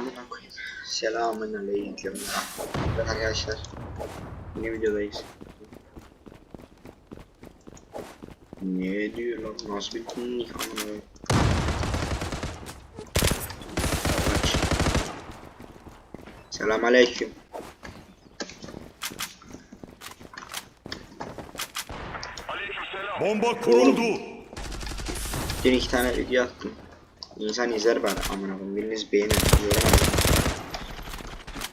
Amına koyayım. Selamun aleyküm. Evet arkadaşlar. Yeni videodayız. Ne diyor lan? Nasıl bir komik amına. Selam aleyküm. Bomba kuruldu. Dün iki tane video attım. İnsan izler bari amına koyayım. Biriniz beğenin. Yorum atın.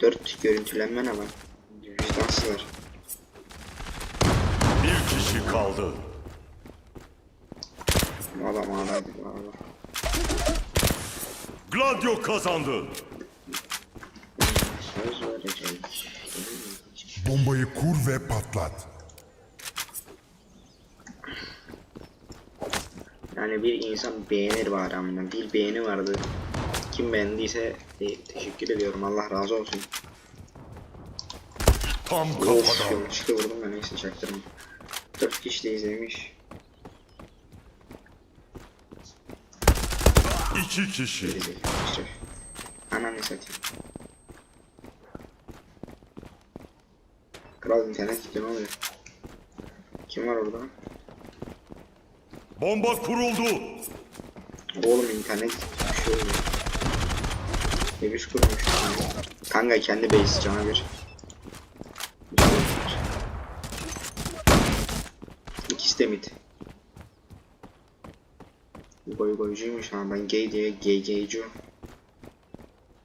Dört görüntülenme ne lan? Vicdansızlar. Bir kişi kaldı. Ağlaydı bu adam. Gladio kazandı. Söz verecek. Bombayı kur ve patlat. Yani bir insan beğenir bari amına. Bir beğeni vardı. Kim beğendiyse e, teşekkür ediyorum. Allah razı olsun. Tam Of kafadan. yanlışlıkla vurdum da neyse çaktırma. 4 kişi de izlemiş. İki kişi. Gerizekalı işte. Ananı satayım. Kral internet gitti ne oluyor? Kim var orada? Bomba kuruldu. Oğlum internet şey oluyor. Eviş kurmuş. Kanka kendi base cana bir. İkisi de mid. Goy goycuymuş ha ben gay diye gay gaycu.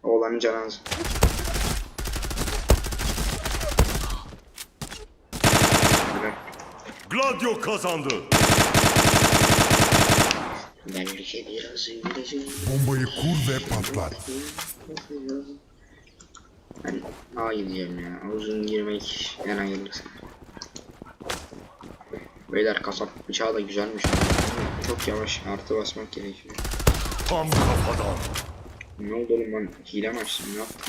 Oğlanın. Bırak. Gladio kazandı. Belki biraz İngilizce. Bombayı kur ve patlat. Ben A gideceğim ya. Uzun girmek en hayırlısı. Beyler kasap bıçağı da güzelmiş. Çok yavaş artı basmak gerekiyor. Tam kafadan. Ne oldu oğlum ben hile mi açtım ne yaptım?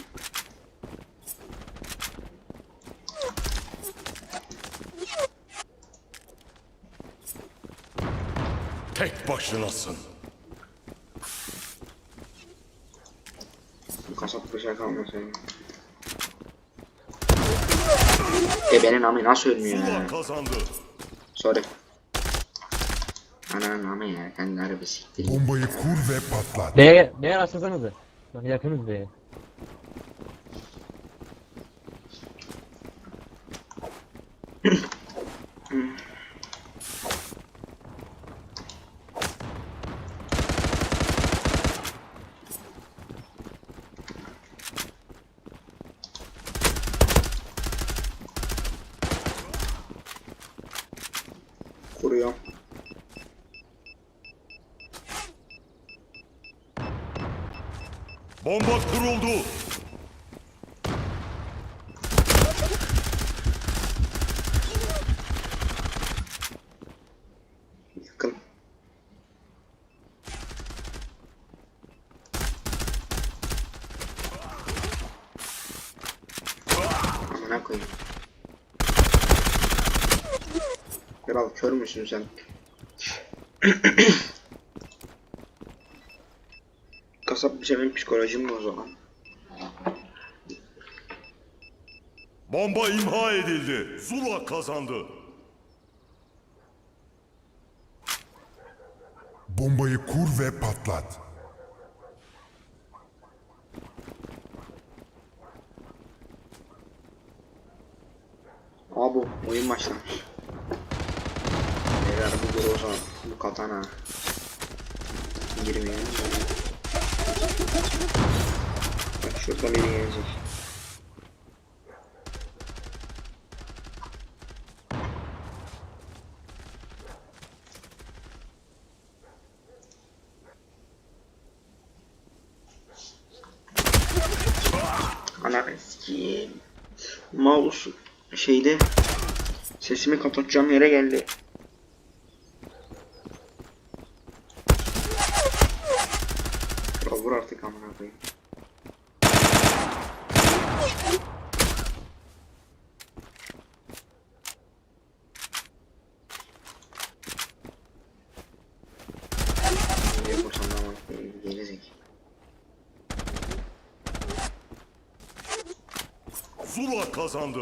Başınasın. Bu kasap bıçağı kalmasaydı. E benim amı nasıl ölmüyor ya? kazandı. Sorry. Ananın amı ya kendileri bir siktir. Bombayı kur ve patlat. B'ye, B'ye açsanıza. Bak yakınız B'ye. Bomba kuruldu. Yakın. Amına koyayım. Kral kör müsün sen? Kasap bir şey benim psikolojim zaman. Bomba imha edildi. Zula kazandı. Bombayı kur ve patlat. Aa bu oyun başlamış. Beyler bu groza, bu katana. Girmeyelim. Bak şurada biri gelecek. Ananı sikeyim. Mouse şeyde sesimi kapatacağım yere geldi. Ya vur artık amına koyayım. Niye boşanma amına koyayım? Gerizek. Zula kazandı.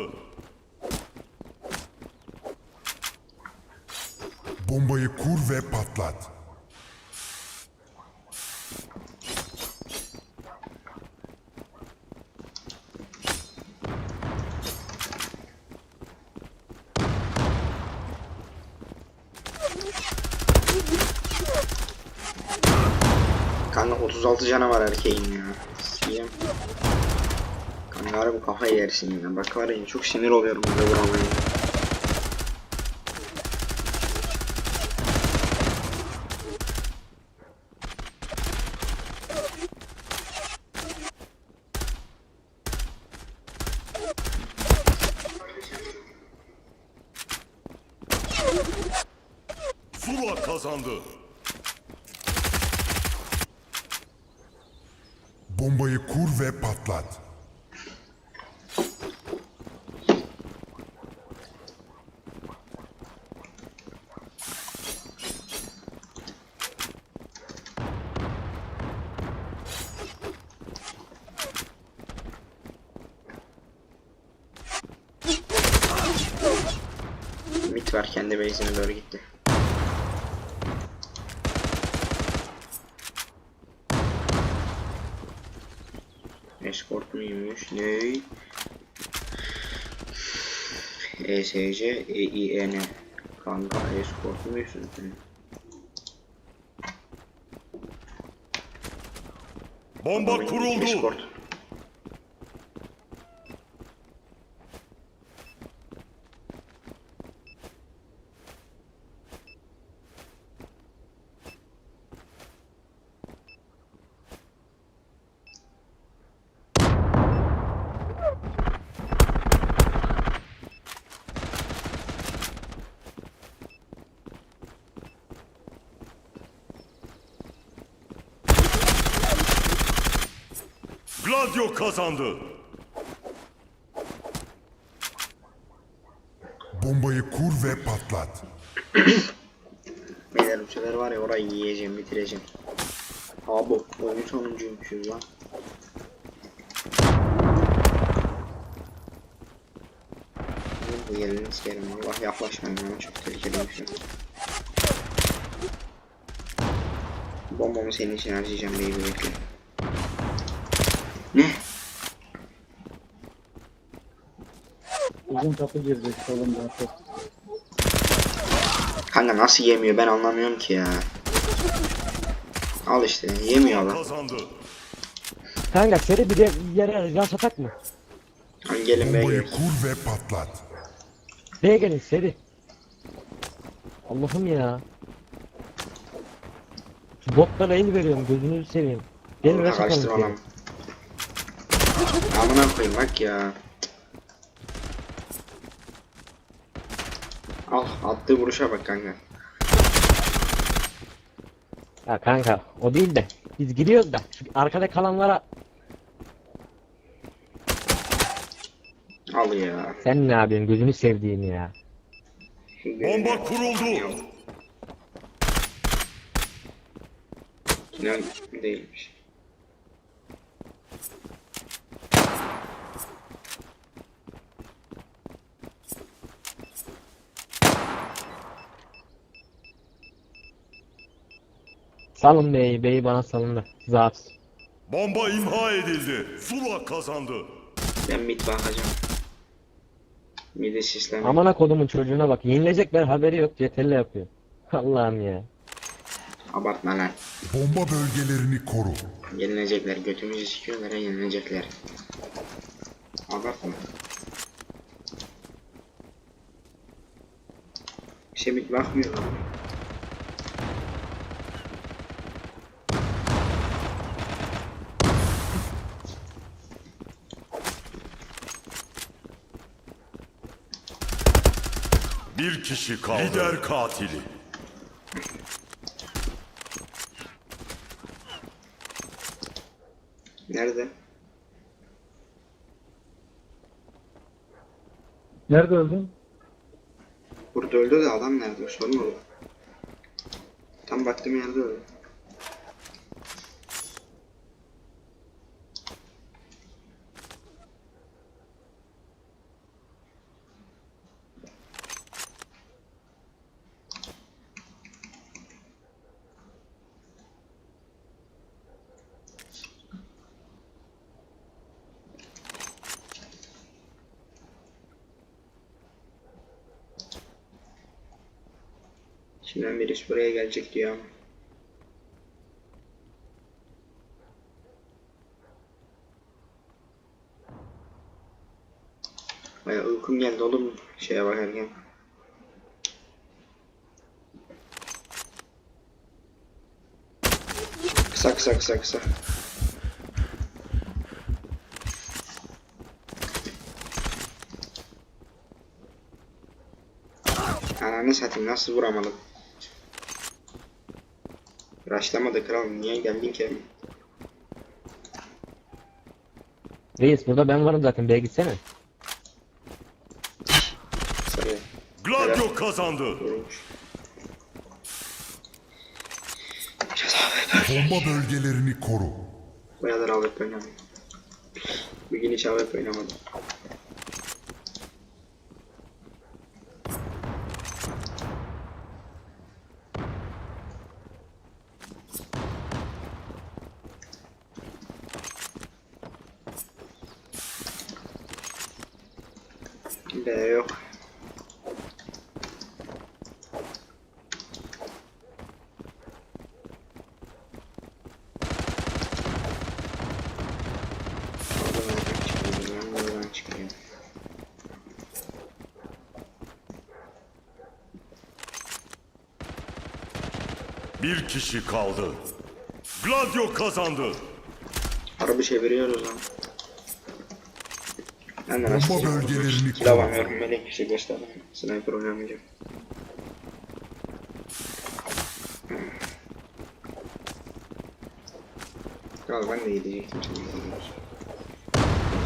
Bombayı kur ve patlat. Kanka 36 canavar erkeğin ya. Siyem. Kanka harbi kafayı yersin ya. Bak var ya çok sinir oluyorum böyle vuramayınca. Zula kazandı. Bombayı kur ve patlat. Mit var kendi base'ine doğru gitti. Escort muymuş? Ne? ESC, EIN. Kanka escort muysun sen? Bomba kuruldu. Escort. Gladio kazandı. Bombayı kur ve patlat. Beyler bu sefer var ya orayı yiyeceğim, bitireceğim. Abi oyun sonuncuymuşuz lan. Bu gelini sikerim Allah yaklaşmayın bana çok tehlikeli bir şey. Bombamı senin için harcayacağım baby bekle. Ne? Uzun kapı girecek solunda. Kanka nasıl yemiyor ben anlamıyorum ki ya. Al işte yemiyor adam. Kazandı. Kanka seri bir de yere rush atak mı? Hadi gelin. Bombayı kur ve patlat. B'ye gelin seri. Allah'ım ya. Şu botlara el veriyorum gözünü seveyim. Gelin rush atalım. Karıştırma lan. Amına koyayım bak ya. Al attığı vuruşa bak kanka. Ya kanka o değil de biz gidiyoruz da şu arkada kalanlara Al ya. sen ne yapıyorsun gözünü sevdiğim ya. Bomba kuruldu. İnan değilmiş. Salın B'yi B'yi bana salın da zat. Bomba imha edildi. Zula kazandı. Ben mid bakacağım. Midi sisleme. Amına kodumun çocuğuna bak yenilecekler haberi yok CTRL yapıyor. Allah'ım ya. Abartma lan. Bomba bölgelerini koru. Yenilecekler. Götümüzü sikiyorlar ya yenilecekler. Abartma. şey mid bakmıyor kişi kaldı. Lider katili. Nerede? Nerede öldün? Burada öldü de adam nerede? Sorun oldu. Tam baktığım yerde öldü. Şimdiden birisi buraya gelecek diyor ama. Baya uykum geldi oğlum şeye bakarken. Kısa kısa kısa kısa. Ananı satayım nasıl vuramadım? Raşlamadı kral niye geldin ki? Reis burada ben varım zaten B'ye gitsene. Sarı Gladio kazandı. vurmuş. Bomba bölgelerini koru. Bayağıdır AWP oynamıyorum. Bugün hiç AWP oynamadım. B yok. Bir kişi kaldı. Gladio kazandı. Araba çeviriyoruz lan. Ben de Bomba bölgelerini Kill alamıyorum, melek bir şey göstermem. Sniper oynamayacağım. Kral ben de gidecektim şimdi.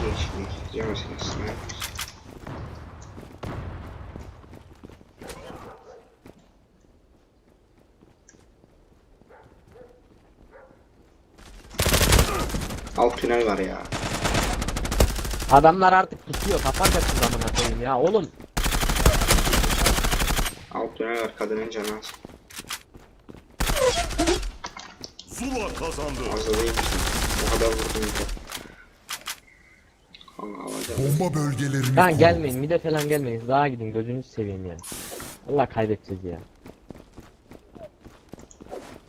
Geç, geç. Gideceğim mesela sniper. Alt tünel var ya. Adamlar artık tutuyor. Kapat açın amına koyayım ya oğlum. Alt var kadının canı az. Zula kazandı. Az da değilmiş. O kadar vurdum. Allah alacağım. Bomba bölgelerini Lan gelmeyin mide falan gelmeyin. Daha gidin gözünüzü seveyim ya. Allah kaybedeceğiz ya.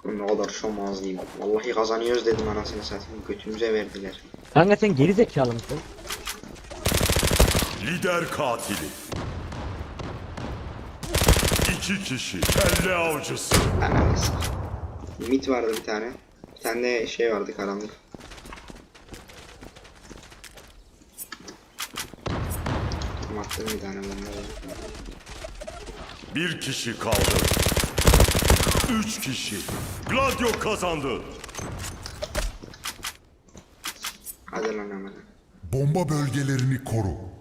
Ne kadar şomazlıyım. Vallahi kazanıyoruz dedim anasını satayım. Götümüze verdiler. Kanka sen geri zekalı mısın? Lider katili. İki kişi. Kelle avcısı. Satayım. Limit vardı bir tane. Bir tane de şey vardı karanlık. Tam attım bir tane bunları. Bir kişi kaldı. Üç kişi. Gladio kazandı. Hadi lan hemen. Bomba bölgelerini koru.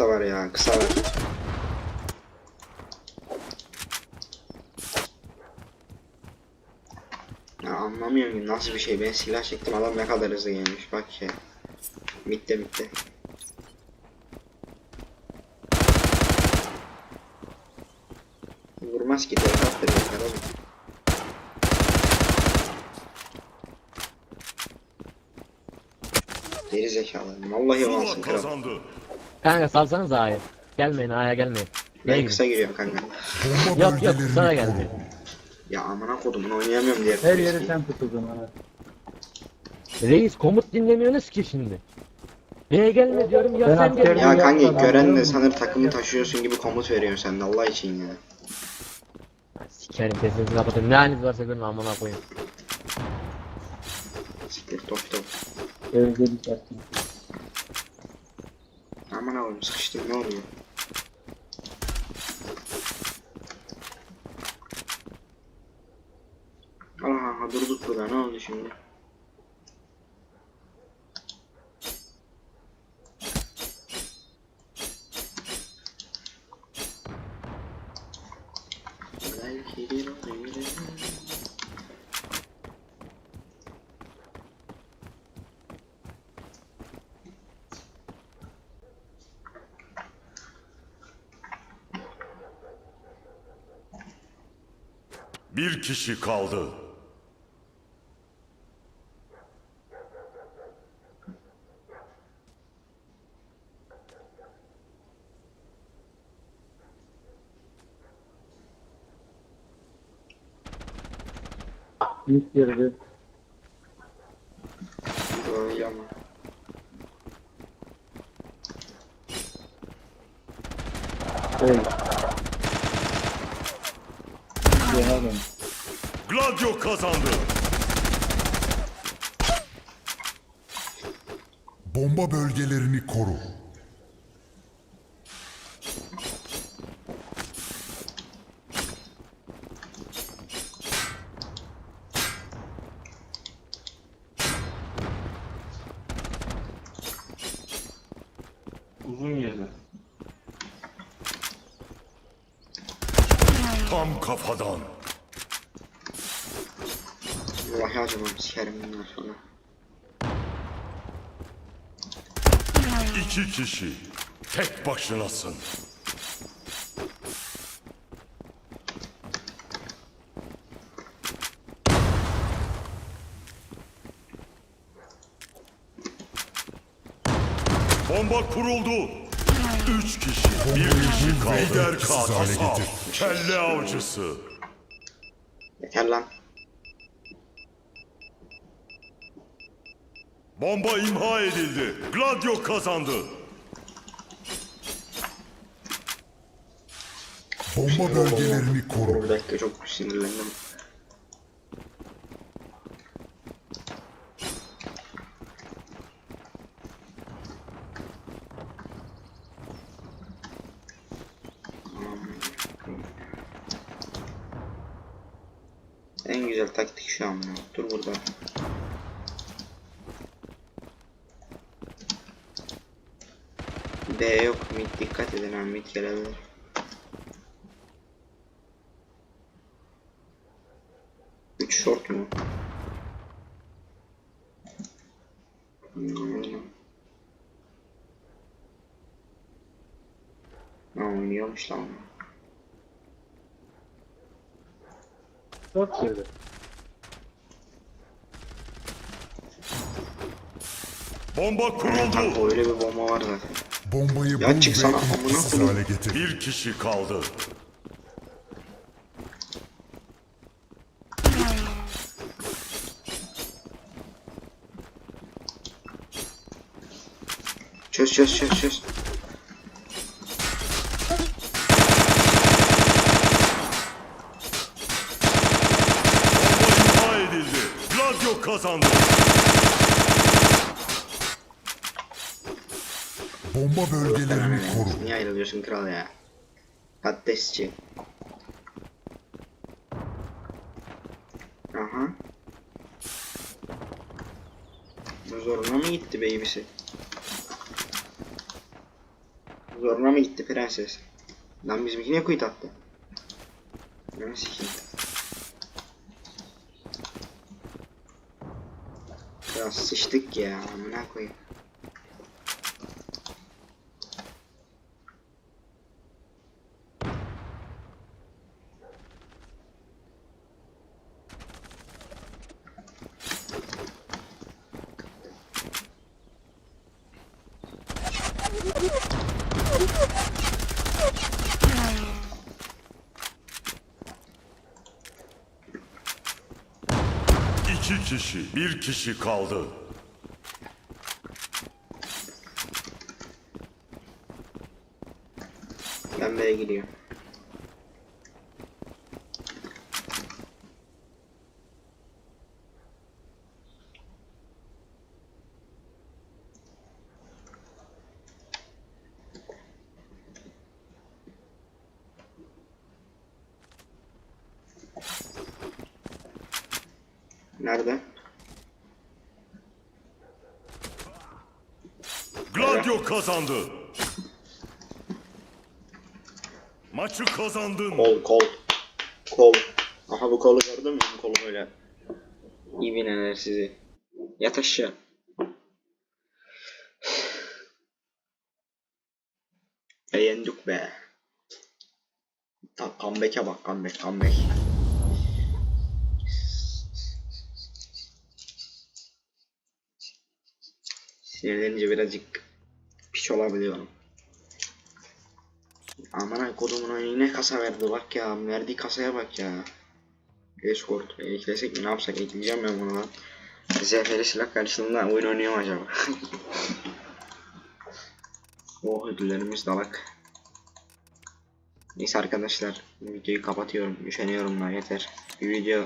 Kısa var ya, kısa var. Ya anlamıyorum ki nasıl bir şey. Ben silah çektim adam ne kadar hızlı gelmiş bak ya. Bitti bitti. Vurmaz ki defat verirler oğlum. Geri zekalı. Vallahi olmasın kral. Kanka salsanız A'ya. Gelmeyin A'ya gelmeyin. Ben Gelin. kısa giriyorum kanka. Yok yok sana gelmeyin. Ya amına kodum oynayamıyorum diye. Her yeri sen tutudun ha. Reis komut dinlemiyorsunuz ki şimdi. B'ye gelme diyorum ya Ben sen gel. askerim. Ya kanka gören de sanır takımı taşıyorsun gibi komut veriyorsun sen de Allah için ya. Sikerim sesinizi kapatın. Ne haliniz varsa görün amına koyayım. Siktir top top. Sersin. Aman oğlum sıkıştım ne oluyor? Aha durduk burada ne oldu şimdi? Bir kişi kaldı. Büyük yerde. Tam kafadan. Vallahi acımam sikerim bundan sonra. İki kişi. Tek başınasın. Bomba kuruldu. Üç kişi. Bir kişi kaldı. Lider getir. Kelle avcısı. Yeter lan. Bomba imha edildi. Gladio kazandı. Bomba bölgelerini koru. Bir dakika çok sinirlendim. En güzel taktik şu an. Dur burada. B yok mid dikkat edin ha mid gelebilir. Üç short mu? Hmm. Oynuyormuş lan. Dört girdi. Bomba kuruldu. Öyle bir bomba var zaten. Bombayı Ya bul çıksana, ve amına etkisiz koyayım. hale getir. Bir kişi kaldı. Çöz çöz çöz çöz. Bomba imha edildi. Gladio kazandı. Bomba bölgelerini koru. Niye ayrılıyorsun kral ya? Patatesçi. Aha. Zoruna mı gitti babysi? Zoruna mı gitti prenses? Lan bizimki niye kuyut attı? Ben sikeyim. Biraz sıçtık ya amına koyayım. İki kişi. Bir kişi kaldı. Ben B'ye gidiyorum. Nerede? Gladio kazandı. Maçı kazandın. Kol kol. Kol. Aha bu kolu gördün mü? Bu kolu böyle. İyi bineler sizi. Yat aşağı. Beğendik be. Ta comeback'e bak comeback comeback. Sinirlenince birazcık piç olabiliyorum. Aman kodumun oyunu ne kasa verdi bak ya verdiği kasaya bak ya. Escort. Eklesek mi ne yapsak ekleyeceğim ben bunu lan. Zeferi silah karşılığında oyun oynuyor acaba? oh ödüllerimiz dalak. Neyse arkadaşlar videoyu kapatıyorum. Üşeniyorum da yeter. Bir video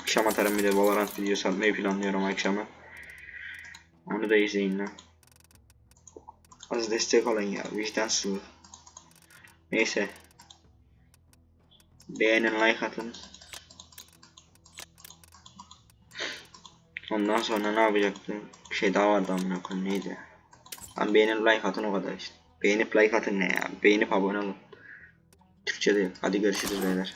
akşam atarım bir de Valorant videosu atmayı planlıyorum akşama. Onu da izleyin lan. Az destek olun ya vicdansız. Neyse. Beğenin like atın. Ondan sonra ne yapacaktım? Bir şey daha vardı amına koyayım neydi? Lan beğenin like atın o kadar işte. Beğenip like atın ne ya? Beğenip abone olun. Türkçe değil. Hadi görüşürüz beyler.